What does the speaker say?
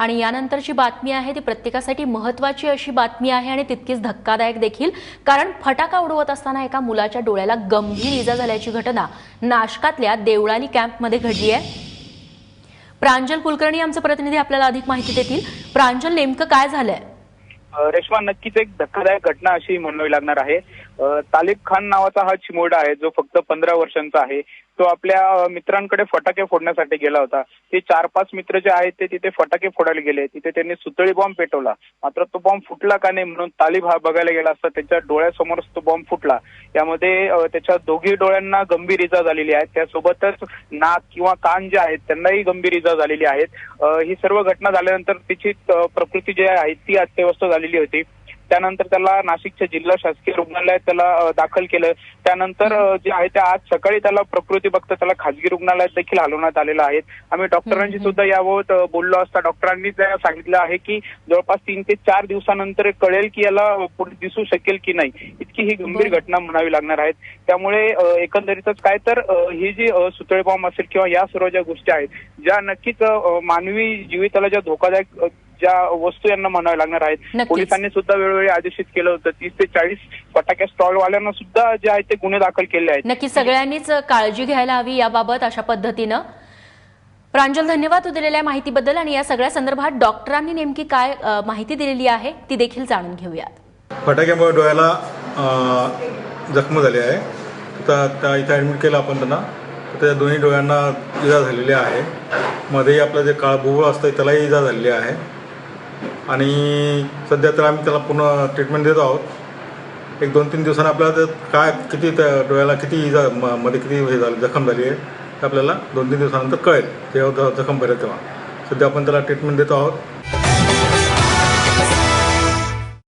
आणि यानंतरची बातमी आहे ती प्रत्येकासाठी महत्वाची अशी बातमी आहे आणि तितकीच धक्कादायक देखील. कारण फटाका उडवत असताना एका मुलाच्या डोळ्याला गंभीर इजा झाल्याची घटना नाशकातल्या देवळाली कॅम्पमध्ये घडली आहे प्रांजल कुलकर्णी आमचे प्रतिनिधी आपल्याला अधिक माहिती देतील. प्रांजल नेमकं काय झालंय? रेश्मा नक्कीच एक धक्कादायक घटना अशी म्हणावी लागणार आहे. तालिब खान नावाचा हा चिमोडा आहे जो फक्त पंधरा वर्षांचा आहे. तो आपल्या मित्रांकडे फटाके फोडण्यासाठी गेला होता. ते चार पाच मित्र जे आहेत ते तिथे फटाके फोडायला गेले. तिथे त्यांनी सुतळी बॉम्ब पेटवला. मात्र तो बॉम्ब फुटला का नाही म्हणून तालिब हा बघायला गेला असता त्याच्या डोळ्यासमोरच तो बॉम्ब फुटला. यामध्ये त्याच्या दोघी डोळ्यांना गंभीर इजा झालेली आहे. त्यासोबतच नाक किंवा कान जे आहेत त्यांनाही गंभीर इजा झालेली आहेत. ही सर्व घटना झाल्यानंतर तिची प्रकृती जी आहे ती अत्यवस्थ झालेली होती. त्यानंतर त्याला नाशिकच्या जिल्हा शासकीय रुग्णालयात त्याला दाखल केलं. त्यानंतर जे आहे ते आज सकाळी त्याला प्रकृती बघता त्याला खाजगी रुग्णालयात देखील हलवण्यात आलेलं आहे. आम्ही डॉक्टरांशी. सुद्धा याबाबत बोललो असता. डॉक्टरांनी सांगितलं आहे की जवळपास तीन ते चार दिवसानंतर कळेल की याला पुढे दिसू शकेल की नाही. इतकी ही गंभीर. घटना म्हणावी लागणार आहेत. त्यामुळे एकंदरीतच काय तर ही जी अ, सुतळे बॉम्ब असेल किंवा या सर्व ज्या गोष्टी आहेत ज्या नक्कीच मानवी जीविताला ज्या धोकादायक ज्या वस्तू यांना म्हणाव्या लागणार आहेत. पोलिसांनी सुद्धा वेळोवेळी आदेशित केलं होतं. तीस ते चाळीस फटाक्या स्टॉलवाल्यांना सुद्धा जे आहेत ते गुन्हे दाखल केले आहेत. नक्की सगळ्यांनीच काळजी घ्यायला हवी याबाबत अशा पद्धतीनं. प्रांजल धन्यवाद तू दिलेल्या माहितीबद्दल आणि या सगळ्या संदर्भात डॉक्टरांनी नेमकी काय माहिती दिलेली आहे ती देखील जाणून घेऊयात. फटाक्यामुळे डोळ्याला जखम झाली आहे. तर त्या इथं ॲडमिट केलं आपण त्यांना. त्या दोन्ही डोळ्यांना इजा झालेली आहे. मध्ये आपलं जे काळ भुवळ असतं त्यालाही इजा झालेली आहे. आणि सध्या तर आम्ही त्याला पूर्ण ट्रीटमेंट देत आहोत. एक दोन तीन दिवसांनी आपल्याला तर काय किती त्या डोळ्याला किती इजा म- मध्ये किती हे झालं जखम झाली आहे ते आपल्याला दोन तीन दिवसानंतर कळेल. तेव्हा जखम भरेल तेव्हा. सध्या आपण त्याला ट्रीटमेंट देत आहोत.